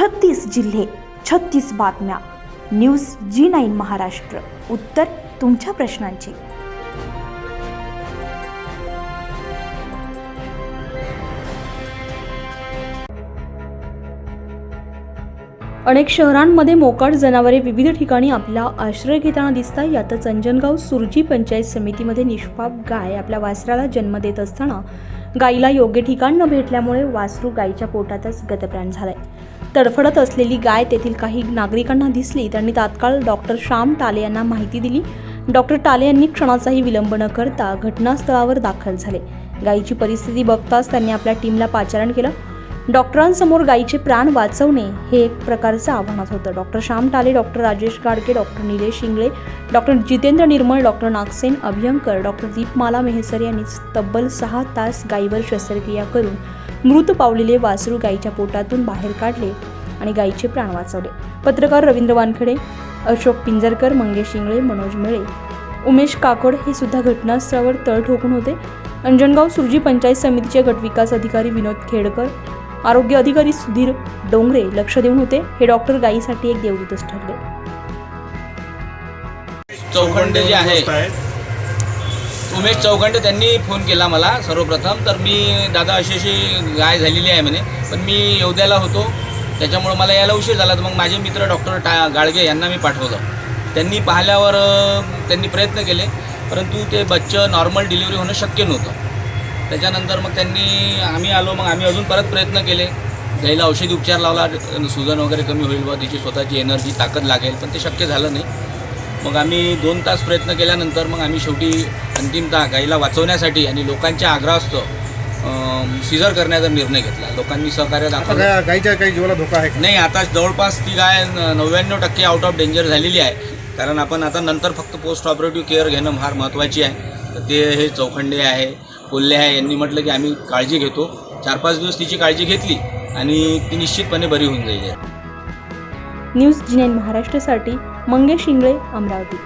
छत्तीस जिल्हे छत्तीस बातम्या. News G nine Maharashtra. उत्तर तुमच्या प्रश्नांची. अनेक शहरांमध्ये मोकाट जनावरे विविध ठिकाणी आपला आश्रय घेताना दिसतात यातच अंजनगाव सुरजी पंचायत समितीमध्ये निष्पाप गाय आपल्या वासराला जन्म देत असताना गायीला योग्य ठिकाण न भेटल्यामुळे वासरू गायीच्या पोटातच गतप्राण झालाय. तडफडत असलेली गाय तेथील काही नागरिकांना दिसली. त्यांनी तात्काळ डॉक्टर श्याम टाले यांना माहिती दिली. डॉक्टर टाले यांनी क्षणाचाही विलंब न करता घटनास्थळावर दाखल झाले. गायीची परिस्थिती बघताच त्यांनी आपल्या टीमला पाचारण केलं. डॉक्टरांसमोर गायीचे प्राण वाचवणे हे एक प्रकारचं आव्हानात होतं. Doctor Shyam Tale doctor Rajesh Gadke doctor Nilesh Shingle doctor Jitendra Nirmal doctor Nagsen Abhyankar doctor Deepmala Mehsar यांनी तब्बल सहा तास गायीवर शस्त्रक्रिया करून मृत पावलेले वासरू गायीच्या पोटातून बाहेर काढले आणि गायीचे प्राण वाचवले. पत्रकार रवींद्र वानखडे अशोक पिंजरकर मंगेश शिंगळे मनोज मेळे. उमेश काकोड हे सुद्धा घटनास्थळावर तळ ठोकून होते. अंजनगाव सुरजी पंचायत समितीचे गटविकास अधिकारी विनोद खेडकर आरोग्य अधिकारी सुधीर डोंगरे लक्ष देऊन होते. हे डॉक्टर गायीसाठी एक देवदूतच ठरले. चौखंडे जे आहे उमेश चौखंडे त्यांनी फोन केला मला सर्वप्रथम. तर मी दादा अशी अशी गाय झालेली आहे म्हणे. पण मी येवद्याला होतो. त्याच्यामुळं मला यायला उशीर झाला. तर मग माझे मित्र डॉक्टर टा गाडगे यांना मी पाठवलं. त्यांनी पाहिल्यावर त्यांनी प्रयत्न केले. परंतु ते बच्चं नॉर्मल डिलिव्हरी होणं शक्य नव्हतं. त्याच्यानंतर मग त्यांनी आम्ही आलो. मग आम्ही अजून परत प्रयत्न केले. गाईला औषधी उपचार लावला सुजन वगैरे कमी होईल व तिची स्वतःची एनर्जी ताकद लागेल. पण ते शक्य झालं नाही. मग आम्ही दोन तास प्रयत्न केल्यानंतर मग आम्ही शेवटी अंतिमतः गाईला वाचवण्यासाठी आणि लोकांच्या आग्रहास्तव सिझर करण्याचा निर्णय घेतला. लोकांनी सहकार्य आता दाखवलं. गाईच्या काही जीवाला धोका आहे? नाही आता जवळपास ती गाय नव्याण्णव टक्के आउट ऑफ डेंजर झालेली आहे. कारण आपण आता नंतर फक्त पोस्ट ऑपरेटिव्ह केअर घेणं फार महत्त्वाची आहे. तर ते हे चौखंडे आहे कोल्हे आहे यांनी म्हटलं की आम्ही काळजी घेतो. चार पाच दिवस तिची काळजी घेतली आणि ती निश्चितपणे बरी होऊन जाईल. न्यूज जी नाईन महाराष्ट्रासाठी मंगेश शिंगळे अमरावती.